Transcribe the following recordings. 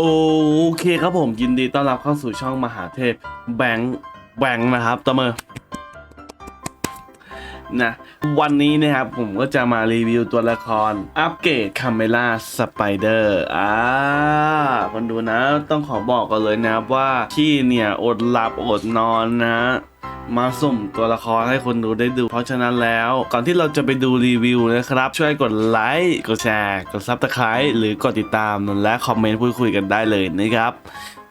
โอเคครับผมยินดีต้อนรับเข้าสู่ช่องมหาเทพแบงค์แบงค์นะครับตะเมอนะวันนี้นะครับผมก็จะมารีวิวตัวละคร อัปเกรดคาเมล่าสไปเดอร์อ่าคนดูนะต้องขอบอกกันเลยนะครับว่าที่เนี่ยอดหลับอดนอนนะ มาสุ่มตัวละครให้คนดูได้ดู เพราะฉะนั้นแล้ว ก่อนที่เราจะไปดูรีวิวนะครับ ช่วยกดไลค์กดแชร์ กดซับสไครต์หรือกดติดตามและคอมเมนต์พูดคุยกันได้เลยนะครับ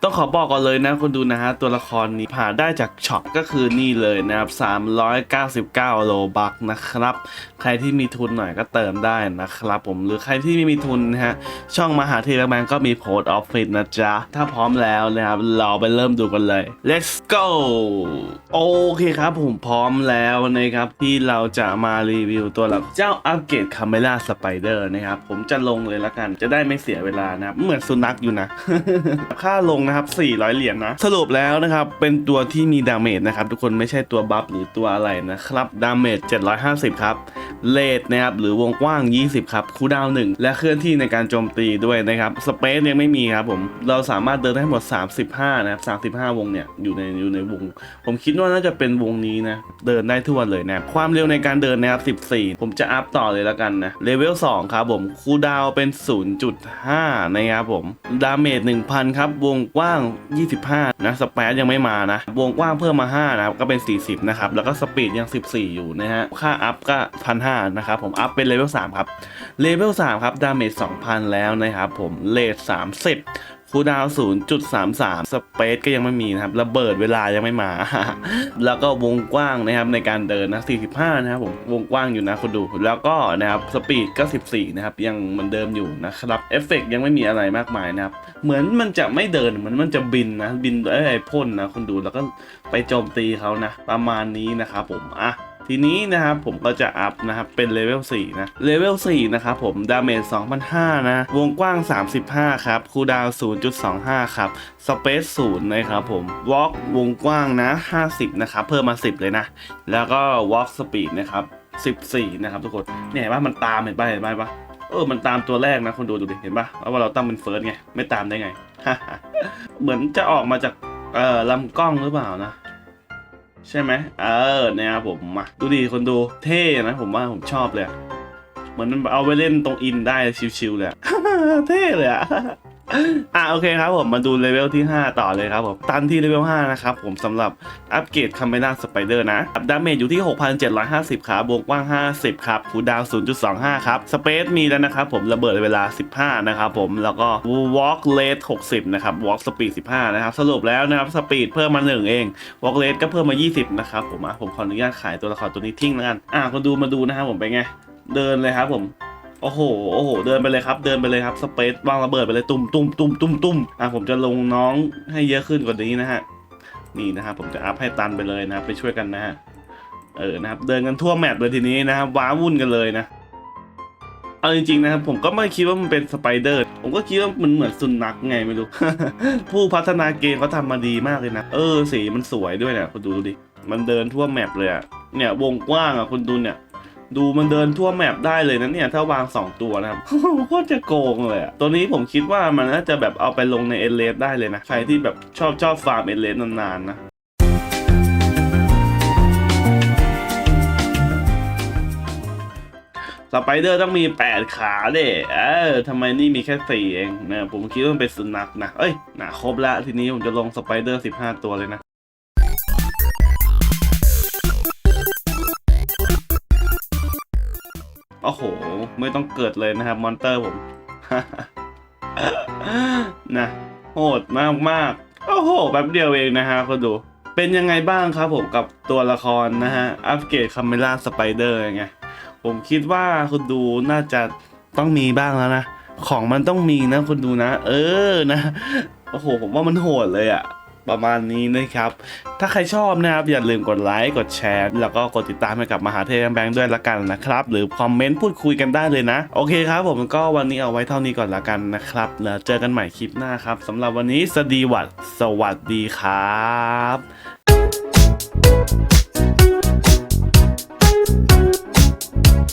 ต้องขอบอกก่อนเลยนะคนดูนะฮะ ตัวละครนี้ผ่าได้จากช็อปก็คือนี่เลยนะครับ 399 โลบักนะครับ ใครที่มีทุนหน่อยก็เติมได้นะครับผมหรือใครที่ไม่มีทุนนะฮะ ช่องมหาเทพแมนก็มีโพสต์ออฟฟิศนะจ๊ะ ถ้าพร้อมแล้วนะครับ เราไปเริ่มดูกันเลย let's go โอเคครับผมพร้อมแล้วนะครับที่เราจะมารีวิวตัวละเจ้าอัปเกรดคาเมล่าสไปเดอร์นะครับผมจะลงเลยละกันจะได้ไม่เสียเวลานะครับเหมือนสุนัขอยู่นะค่าลงนะครับ400 เหรียญนะ สรุปแล้วนะครับ เป็นตัวที่มีดาเมจนะครับ ทุกคนไม่ใช่ตัวบัฟหรือตัวอะไรนะครับ ดาเมจ 750 ครับ เลดนะครับ หรือวงกว้าง 20 ครับ คูดาวน์1และเคลื่อนที่ในการโจมตีด้วยนะครับ สเปซยังไม่มีครับผม เราสามารถเดินได้หมด 35 นะครับ 35 วงเนี่ย อยู่ในอยู่ในวง ผมคิดว่าน่าจะเป็นวงนี้นะ เดินได้ทั่วเลยนะความเร็วในการเดินนะครับ 14 ผมจะอัพต่อเลยแล้วกันนะ เลเวล 2 ครับผม คูดาวเป็น 0.5 นะครับผม ดาเมจ 1,000 ครับ วงกว้าง 25 นะสเปซยังไม่มานะ วงกว้างเพิ่มมา 5 นะครับ ก็เป็น 40 นะครับ แล้วก็สปีดยัง 14 อยู่นะฮะ ค่าอัพก็1,500นะครับ ผม อัพเป็นเลเวล3ครับ เลเวล3ครับ ดาเมจ 2,000 แล้วนะครับผม เลท30 คูดาวน์0.33 สเปซก็ยังไม่มีนะครับ ระเบิดเวลายังไม่มา แล้วก็วงกว้างนะครับในการเดินนะ 45 นะครับผม วงกว้างอยู่นะคุณดู แล้วก็นะครับ สปีดก็ 14 นะครับ ยังเหมือนเดิมอยู่นะครับ เอฟเฟกต์ยังไม่มีอะไรมากมายนะครับ เหมือนมันจะไม่เดิน เหมือนมันจะบินนะ บินไอ้ไอพ่นนะคุณดู แล้วก็ไปโจมตีเขานะ ประมาณนี้นะครับผม อะ ทีนี้นะครับผมก็จะอัพนะครับเป็นเลเวล4นะเลเวล4นะครับผมดาเมจ2,500นะวงกว้าง 35 ครับคูดาวน์0.25 ครับสเปซ0นะครับผมวอล์กวงกว้างนะ 50 นะครับ เพิ่มมา 10 เลยนะ แล้วก็วอล์กสปีดนะครับ14 นะครับทุกคนเนี่ยเห็นปะมันตามเห็นปะเห็นปะเห็นปะเออมันตามตัวแรกนะคนดูดูดิเห็นปะว่าเราตั้งเป็นเฟิร์สไงไม่ตามได้ไงเหมือนจะออกมาจากเอ่อลำกล้องหรือเปล่านะ ใช่ไหมเออเนี่ยครับผมมาดูดีคนดูเท่นะผมว่าผมชอบเลยเหมือนเอาไปเล่นตรงอินได้ชิวๆเลยเท่เลยอะ อะโอเคครับผมมาดูเลเวลที่ 5 ต่อเลยครับผมตันที่เลเวล5นะครับผมสำหรับอัปเกรดคาเมล่าสไปเดอร์นะดาเมจอยู่ที่ 6,750ครับบวกกว้าง 50 ครับคูดาวน์0.25 ครับ สเปซมีแล้วนะครับผมระเบิดเวลา 15 นะครับผมแล้วก็ walk rate 60 นะครับ walk speed 15 นะครับ สรุปแล้วนะครับสปีดเพิ่มมา 1 เอง walk rate ก็เพิ่มมา 20 นะครับผมอะผมขออนุญาตขายตัวละครตัวนี้ทิ้งแล้วกันอะคนดูมาดูนะครับผมเป็นไงเดินเลยครับผม โอ้โห โอ้โห เดินไปเลยครับ เดินไปเลยครับ สเปซวางระเบิดไปเลยตุ้มตุ้มตุ้มตุ้มตุ้มอะผมจะลงน้องให้เยอะขึ้นกว่านี้นะฮะ นี่นะครับผมจะอัพให้ตันไปเลยนะครับ ไปช่วยกันนะฮะ เออ นะครับ เดินกันทั่วแมปเลยทีนี้นะครับ ว้าวุ่นกันเลยนะ เอาจริงๆนะครับ ผมก็ไม่คิดว่ามันเป็นสไปเดอร์ ผมก็คิดว่ามันเหมือนสุนัขไงไม่รู้ ผู้พัฒนาเกมเขาทำมาดีมากเลยนะ เออ สีมันสวยด้วยเนี่ยคุณดูดิ มันเดินทั่วแมปเลยอะเนี่ย วงกว้างอะคุณดูเนี่ย ดูมันเดินทั่วแมปได้เลยนะเนี่ยถ้าวาง 2 ตัวนะครับโคตรจะโกงเลยอะตัวนี้ผมคิดว่ามันน่าจะแบบเอาไปลงในเอเลสได้เลยนะ ใครที่แบบชอบชอบฟาร์มเอเลสนานๆนะสไปเดอร์ต้องมี 8 ขาเด้เออทำไมนี่มีแค่ 4 เองนะผมคิดว่ามันเป็นสุนัขนะ เอ้ยนะครบละทีนี้ผมจะลงสไปเดอร์ 15 ตัวเลยนะ อ้โห ไม่ต้องเกิดเลยนะครับมอนเตอร์ผม นะโหดมากมากโอ้โหแป๊บเดียวเองนะฮะคุณดู เป็นยังไงบ้างครับผมกับตัวละครนะฮะ อัปเกรดคาเมล่าสไปเดอร์ไงผมคิดว่าคุณดูน่าจะต้องมีบ้างแล้วนะ ของมันต้องมีนะคุณดูนะ เออนะ โอ้โห ผมว่ามันโหดเลยอะ ประมาณนี้นะครับ ถ้าใครชอบนะครับ อย่าลืมกดไลค์กดแชร์ แล้วก็กดติดตามให้กับมหาเทพแบงค์ด้วยละกันนะครับ หรือคอมเมนต์พูดคุยกันได้เลยนะ โอเคครับผมก็วันนี้เอาไว้เท่านี้ก่อนละกันนะครับแล้วเจอกันใหม่คลิปหน้าครับสำหรับวันนี้สวัสดีวัดสวัสดีครับ